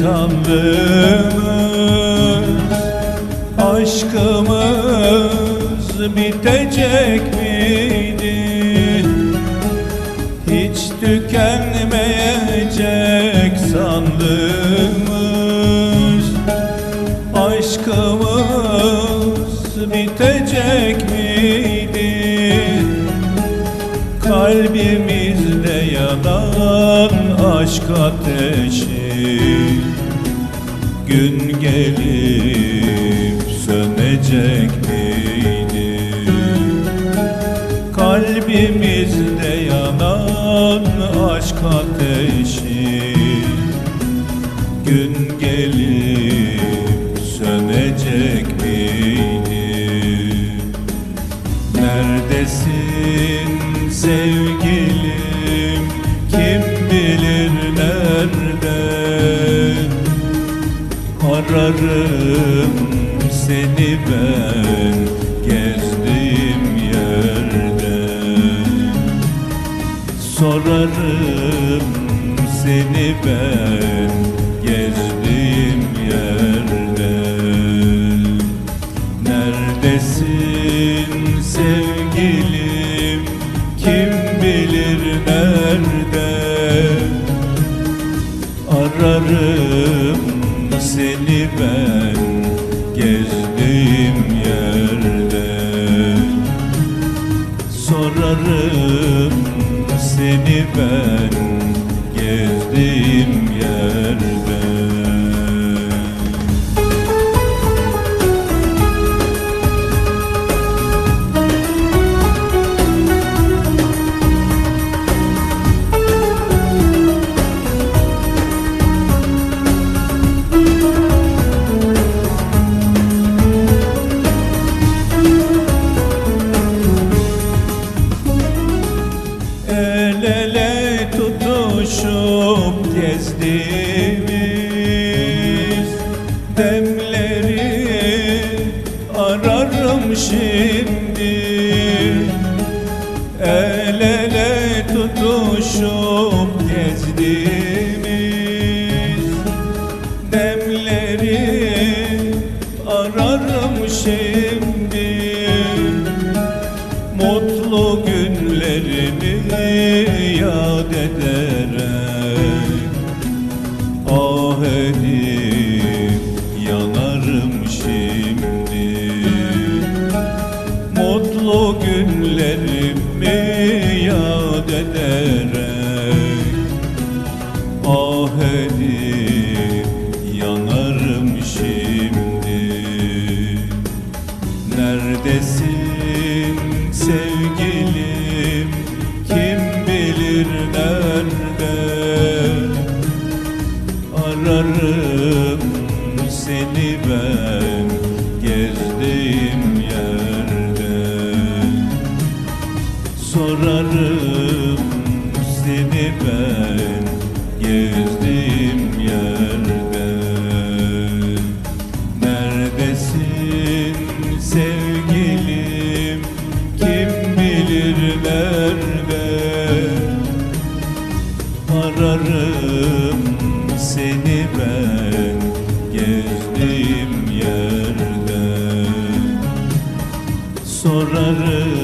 sandığımız Aşkımız bitecek miydi? Hiç tükenmeyecek sandığımız Aşkımız bitecek miydi? Kalbimizde yanan aşk ateşi Gün gelip sönecek miydi? Kalbimizde yanan aşk ateşi Gün gelip sönecek miydi? Neredesin sevgilim nerede Ararım seni ben gezdiğim yerde Sorarım seni ben Sorarım seni ben gezdiğimiz demleri ararım şimdi. El ele tutuşup gezdiğimiz demleri ararım şimdi. Mutlu günlerimi yad ederek Mutlu günlerimi yad ederek gezdiğim yerde. Neredesin sevgilim? Kim bilir nerede? Ararım seni ben gezdiğim yerde. Sorarım